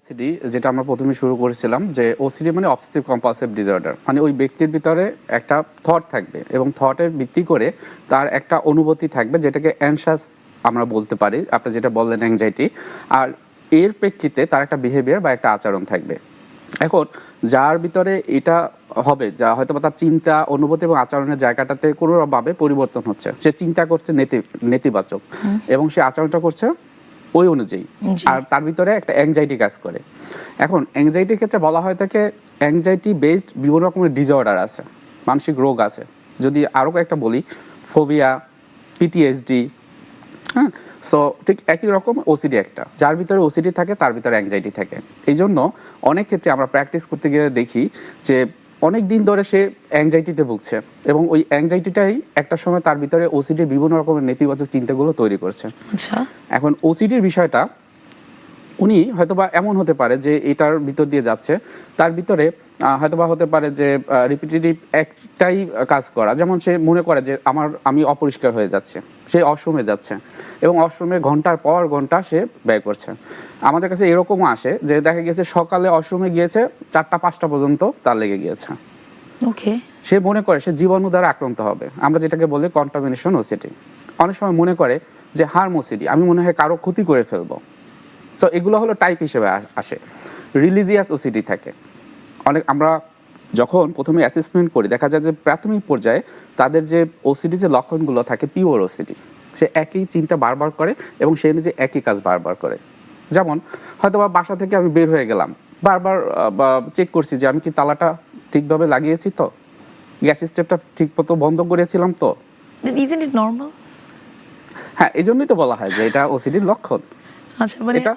OCD যেটা আমরা প্রথমে শুরু করেছিলাম যে ওসিডি মানে অবসেসিভ কম্পালসিভ ডিসঅর্ডার মানে ওই ব্যক্তির ভিতরে একটা থট থাকবে এবং থটের ভিত্তি করে তার একটা অনুভূতি থাকবে যেটাকে অ্যানশাস আমরা বলতে পারি আপনি যেটা বললেন অ্যাংজাইটি আর এর প্রেক্ষিতে তার একটা বিহেভিয়ার বা একটা আচরণ থাকবে। এখন যার ভিতরে এটা হবে যা হয়তো তার চিন্তা অনুভূতি এবং আচরণের জায়গাটাতে কোনোভাবে পরিবর্তন হচ্ছে সে চিন্তা করছে নেতি নেতিবাচক এবং সে আচরণটা করছে ওই অনুযায়ী। আর তার ভিতরে একটা অ্যাংজাইটি কাজ করে। এখন অ্যাংজাইটির ক্ষেত্রে বলা হয় থাকে অ্যাংজাইটি বেসড বিভিন্ন রকমের ডিসঅর্ডার আছে মানসিক রোগ আছে। যদি আরও কয়েকটা বলি ফোবিয়া পিটিএসডি হ্যাঁ? সো ঠিক একই রকম ওসিডি একটা। যার ভিতরে ওসিডি থাকে তার ভিতরে অ্যাংজাইটি থাকে। এই জন্য অনেক ক্ষেত্রে আমরা প্র্যাকটিস করতে গিয়ে দেখি যে অনেক দিন ধরে সে অ্যাংজাইটিতে ভুগছে এবং ওই অ্যাংজাইটিটাই একটা সময় তার ভিতরে ওসিডির বিভিন্ন রকমের নেতিবাচক চিন্তাগুলো তৈরি করছে। আচ্ছা। এখন ওসিডির বিষয়টা উনি হয়তোবা এমন হতে পারে যে এটার ভিতর দিয়ে যাচ্ছে তার ভিতরে আহ, হয়তোবা হতে পারে যে রিপিটেটিভ একটাই কাজ করা। যেমন সে মনে করে যে আমার আমি অপরিষ্কার হয়ে যাচ্ছে। সে অশ্রমে যাচ্ছে এবং অশ্রমে ঘণ্টার পর ঘণ্টা সে ব্যয় করছে। আমাদের কাছে এরকমও আসে যে দেখা গেছে সকালে অশ্রমে গিয়েছে চারটা পাঁচটা পর্যন্ত তার লেগে গিয়েছে। ওকে সে মনে করে সে জীবাণু দ্বারা আক্রান্ত হবে। আমরা যেটাকে বলি কন্টামিনেশন ওসিটি অনেক সময় মনে করে যে হার্ম ওসিডি আমি মনে হয় কারও ক্ষতি করে ফেলব। সো এগুলো হলো টাইপ হিসেবে আসে। রিলিজিয়াস ওসিডি থাকে। অনেক আমরা যখন প্রথমে অ্যাসেসমেন্ট করি দেখা যায় যে প্রাথমিক পর্যায়ে তাদের যে ওসিডি যে লক্ষণগুলো থাকে পিওর ওসিডি সে একই চিন্তা বারবার করে এবং সে নিজে একই কাজ বারবার করে। যেমন হয়তো বা বাসা থেকে আমি বের হয়ে গেলাম বারবার চেক করছি যে আমি কি তালাটা ঠিকভাবে লাগিয়েছি তো? গ্যাস স্টেপটা ঠিক মতো বন্ধ করেছিলাম তো? ইজেন্ট ইট নর্মাল হ্যাঁ এই জন্যই তো বলা হয় যে এটা ওসিডির লক্ষণ। আচ্ছা মানে এটা